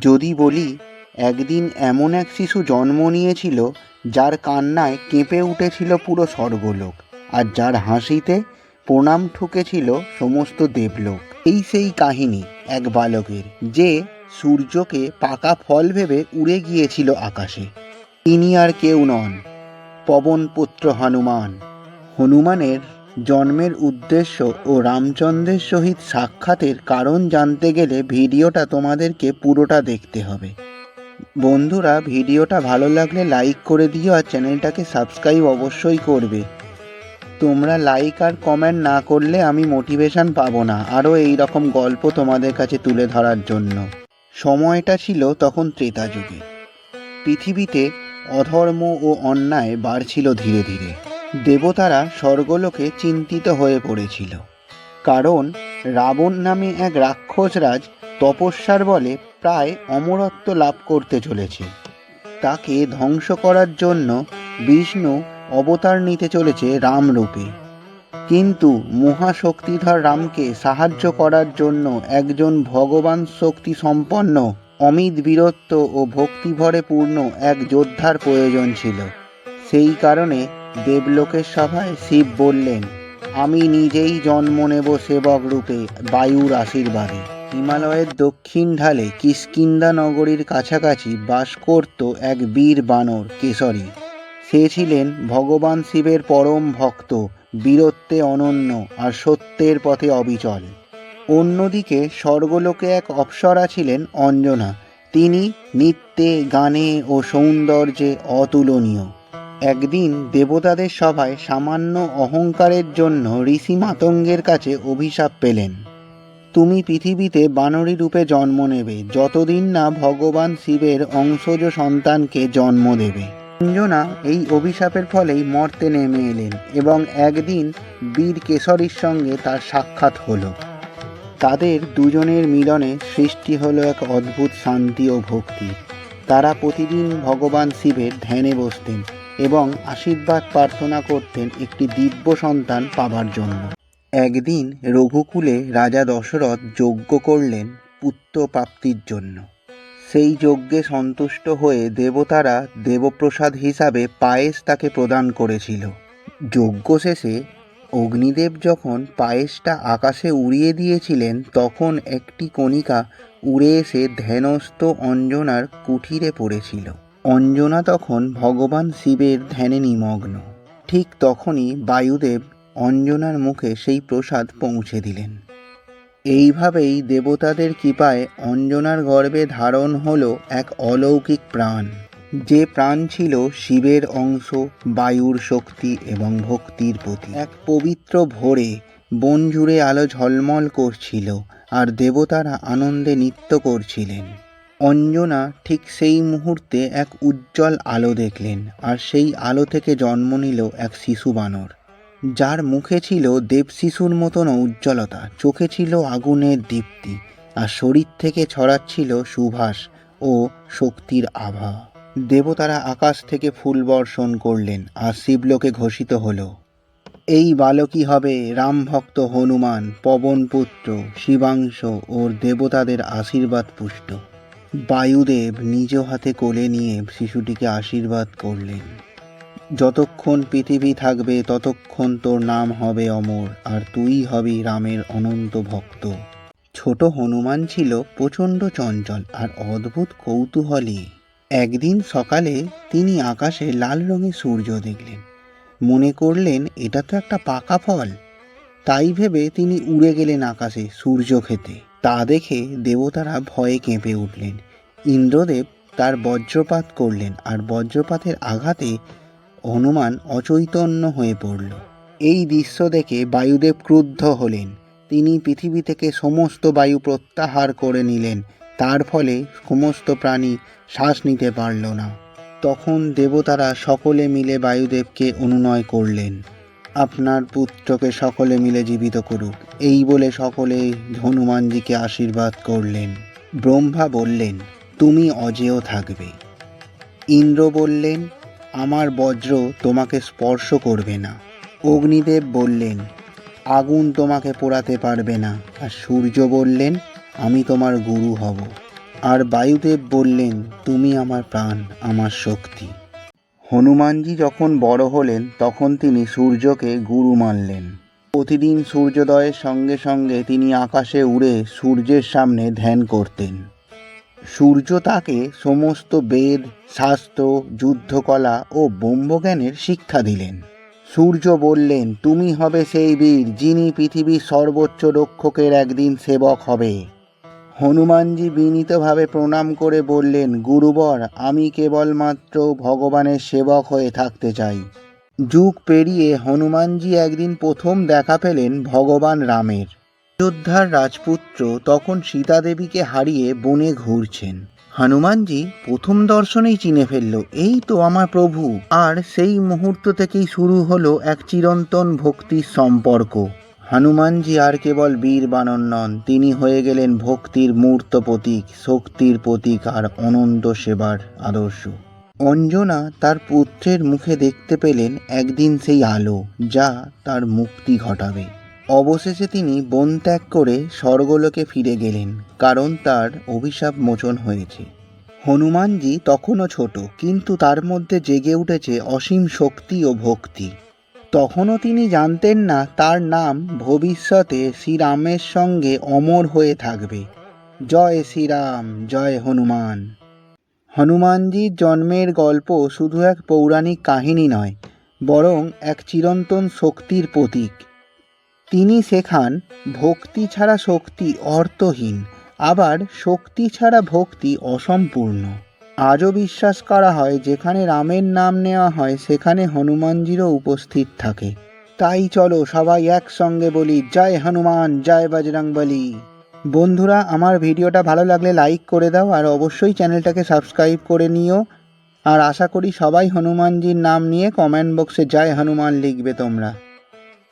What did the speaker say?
যদি বলি, একদিন এমন এক শিশু জন্ম নিয়েছিল, যার কান্নায় কেঁপে উঠেছিল পুরো স্বর্গলোক, আর যার হাসিতে প্রণাম ঠুকেছিল সমস্ত দেবলোক। এই সেই কাহিনী এক বালকের, যে সূর্যকে পাকা ফল ভেবে উড়ে গিয়েছিল আকাশে। তিনি আর কেউ নন, পবনপুত্র হনুমান। হনুমানের জন্মের উদ্দেশ্য ও রামচন্দ্রের সহিত সাক্ষাতের কারণ জানতে গেলে ভিডিওটা তোমাদেরকে পুরোটা দেখতে হবে। বন্ধুরা, ভিডিওটা ভালো লাগলে লাইক করে দিও আর চ্যানেলটাকে সাবস্ক্রাইব অবশ্যই করবে। তোমরা লাইক আর কমেন্ট না করলে আমি মোটিভেশন পাবো না, আরও এই রকম গল্প তোমাদের কাছে তুলে ধরার জন্য। সময়টা ছিল তখন ত্রেতা যুগে। পৃথিবীতে অধর্ম ও অন্যায় বাড়ছিল ধীরে ধীরে। দেবতারা স্বর্গলোকে চিন্তিত হয়ে পড়েছিল। কারণ রাবণ নামে এক রাক্ষসরাজ তপস্যার বলে প্রায় অমরত্ব লাভ করতে চলেছে। তাকে ধ্বংস করার জন্য বিষ্ণু অবতার নিতে চলেছে রামরূপে। কিন্তু মহাশক্তিধর রামকে সাহায্য করার জন্য একজন ভগবান শক্তি সম্পন্ন, অমিত বীরত্ব ও ভক্তিভরে পূর্ণ এক যোদ্ধার প্রয়োজন ছিল। সেই কারণে দেবলোকের সভায় শিব বললেন, আমি নিজেই জন্ম নেব সেবক রূপে বায়ুর আশীর্বাদে। হিমালয়ের দক্ষিণ ঢালে কিষ্কিন্দা নগরীর কাছাকাছি বাস করত এক বীর বানর কেশরী। সে ছিলেন ভগবান শিবের পরম ভক্ত, বীরত্বে অনন্য আর সত্যের পথে অবিচল। অন্যদিকে স্বর্গলোকে এক অপ্সরা ছিলেন অঞ্জনা। তিনি নৃত্যে গানে ও সৌন্দর্যে অতুলনীয়। একদিন দেবতাদের সভায় সামান্য অহংকারের জন্য ঋষি মাতঙ্গের কাছে অভিশাপ পেলেন। তুমি পৃথিবীতে বানরী রূপে জন্ম নেবে, যতদিন না ভগবান শিবের অংশজ সন্তানকে জন্ম দেবে। অঞ্জনা এই অভিশাপের ফলেই মর্তে নেমে এলেন এবং একদিন বীর কেশরীর সঙ্গে তার সাক্ষাৎ হলো। তাদের দুজনের মিলনে সৃষ্টি হলো এক অদ্ভুত শান্তি ও ভক্তি। তারা প্রতিদিন ভগবান শিবের ধ্যানে বসতেন। এবং আশীর্বাদ প্রার্থনা করতেন একটি দিব্য সন্তান পাবার জন্য। একদিন রঘুকুলে রাজা দশরথ যজ্ঞ করলেন পুত্র প্রাপ্তির জন্য। সেই যজ্ঞে সন্তুষ্ট হয়ে দেবতারা দেবপ্রসাদ হিসাবে পায়েস তাকে প্রদান করেছিল। যজ্ঞ শেষে অগ্নিদেব যখন পায়েসটা আকাশে উড়িয়ে দিয়েছিলেন, তখন একটি কণিকা উড়ে এসে ধ্যানস্থ অঞ্জনার কুঠিরে পড়েছিল। অঞ্জনা তখন ভগবান শিবের ধ্যানে নিমগ্ন। ঠিক তখনই বায়ুদেব অঞ্জনার মুখে সেই প্রসাদ পৌঁছে দিলেন। এইভাবেই দেবতাদের কৃপায় অঞ্জনার গর্ভে ধারণ হলো এক অলৌকিক প্রাণ। যে প্রাণ ছিল শিবের অংশ, বায়ুর শক্তি এবং ভক্তির প্রতি এক পবিত্র ভোরে বন জুড়ে আলো ঝলমল করছিল আর দেবতারা আনন্দে নৃত্য করছিলেন। অঞ্জনা ঠিক সেই মুহূর্তে এক উজ্জ্বল আলো দেখলেন আর সেই আলো থেকে জন্ম নিল এক শিশু বানর। যার মুখে ছিল দেবশিশুর মতন উজ্জ্বলতা, চোখে ছিল আগুনের দীপ্তি আর শরীর থেকে ছড়াচ্ছিল সুভাষ ও শক্তির আভা। দেবতারা আকাশ থেকে ফুল বর্ষণ করলেন আর শিবলোকে ঘোষিত হলো, এই বালকই হবে রামভক্ত হনুমান, পবনপুত্র, শিবাংশ ওর দেবতাদের আশীর্বাদ পুষ্ট। বায়ুদেব নিজ হাতে কোলে নিয়ে শিশুটিকে আশীর্বাদ করলেন। যতক্ষণ পৃথিবী থাকবে, ততক্ষণ তোর নাম হবে অমর, আর তুই হবি রামের অনন্ত ভক্ত। ছোট হনুমান ছিল প্রচণ্ড চঞ্চল আর অদ্ভুত কৌতূহলী। একদিন সকালে তিনি আকাশে লাল রঙের সূর্য দেখলেন। মনে করলেন, এটা তো একটা পাকা ফল। তাই ভেবে তিনি উড়ে গেলেন আকাশে সূর্য খেতে। তা দেখে দেবতারা ভয়ে কেঁপে উঠলেন। ইন্দ্রদেব তার বজ্রপাত করলেন আর বজ্রপাতের আঘাতে হনুমান অচৈতন্য হয়ে পড়ল। এই দৃশ্য দেখে বায়ুদেব ক্রুদ্ধ হলেন। তিনি পৃথিবী থেকে সমস্ত বায়ু প্রত্যাহার করে নিলেন। তার ফলে সমস্ত প্রাণী শ্বাস নিতে পারল না। তখন দেবতারা সকলে মিলে বায়ুদেবকে অনুনয় করলেন। আপনার পুত্রকে সকলে মিলে জীবিত করুক। এই বলে সকলে হনুমানজিকে আশীর্বাদ করলেন। ব্রহ্মা বললেন, তুমি অজেয় থাকবে। ইন্দ্র বললেন, আমার বজ্র তোমাকে স্পর্শ করবে না। অগ্নিদেব বললেন, আগুন তোমাকে পোড়াতে পারবে না। আর সূর্য বললেন, আমি তোমার গুরু হব। আর বায়ুদেব বললেন, তুমি আমার প্রাণ, আমার শক্তি। হনুমানজি যখন বড় হলেন, তখন তিনি সূর্যকে গুরু মানলেন। প্রতিদিন সূর্যোদয়ের সঙ্গে সঙ্গে তিনি আকাশে উড়ে সূর্যের সামনে ধ্যান করতেন। সূর্য তাকে সমস্ত বেদ, শাস্ত্র, যুদ্ধকলা ও ব্রহ্মজ্ঞানের শিক্ষা দিলেন। সূর্য বললেন, তুমি হবে সেই বীর যিনি পৃথিবীর সর্বোচ্চ রক্ষকের একদিন সেবক হবে। হনুমানজি বিনীতভাবে প্রণাম করে বললেন, গুরুবর, আমি কেবলমাত্র ভগবানের সেবক হয়ে থাকতে চাই। যুগ পেরিয়ে হনুমানজি একদিন প্রথম দেখা পেলেন ভগবান রামের। অযোধ্যার রাজপুত্র তখন সীতা দেবীকে হারিয়ে বনে ঘুরছেন। হনুমানজি প্রথম দর্শনেই চিনে ফেলল, এই তো আমার প্রভু। আর সেই মুহূর্ত থেকেই শুরু হলো এক চিরন্তন ভক্তির সম্পর্ক। হনুমানজি আর কেবল বীর বানর নন, তিনি হয়ে গেলেন ভক্তির মূর্ত প্রতীক, শক্তির প্রতীক আর অনন্ত সেবার আদর্শ। অঞ্জনা তার পুত্রের মুখে দেখতে পেলেন একদিন সেই আলো, যা তার মুক্তি ঘটাবে। অবশেষে তিনি বন ত্যাগ করে স্বর্গলোকে ফিরে গেলেন, কারণ তার অভিশাপ মোচন হয়েছে। হনুমানজি তখনও ছোট, কিন্তু তার মধ্যে জেগে উঠেছে অসীম শক্তি ও ভক্তি। তখনও তিনি জানতেন না তার নাম ভবিষ্যতে শ্রীরামের সঙ্গে অমর হয়ে থাকবে। জয় শ্রীরাম, জয় হনুমান। হনুমানজির জন্মের গল্প শুধু এক পৌরাণিক কাহিনী নয়, বরং এক চিরন্তন শক্তির প্রতীক। তিনি শেখান, ভক্তি ছাড়া শক্তি অর্থহীন, আবার শক্তি ছাড়া ভক্তি অসম্পূর্ণ। আজও বিশ্বাস করা হয়, যেখানে রামের নাম নেওয়া হয়, সেখানে হনুমানজিরও উপস্থিত থাকে। তাই চলো সবাই একসঙ্গে বলি, জয় হনুমান, জয় বজরংবলী। বন্ধুরা, আমার ভিডিওটা ভালো লাগলে লাইক করে দাও, আর অবশ্যই চ্যানেলটাকে সাবস্ক্রাইব করে নিও। আর আশা করি সবাই হনুমানজির নাম নিয়ে কমেন্ট বক্সে জয় হনুমান লিখবে তোমরা।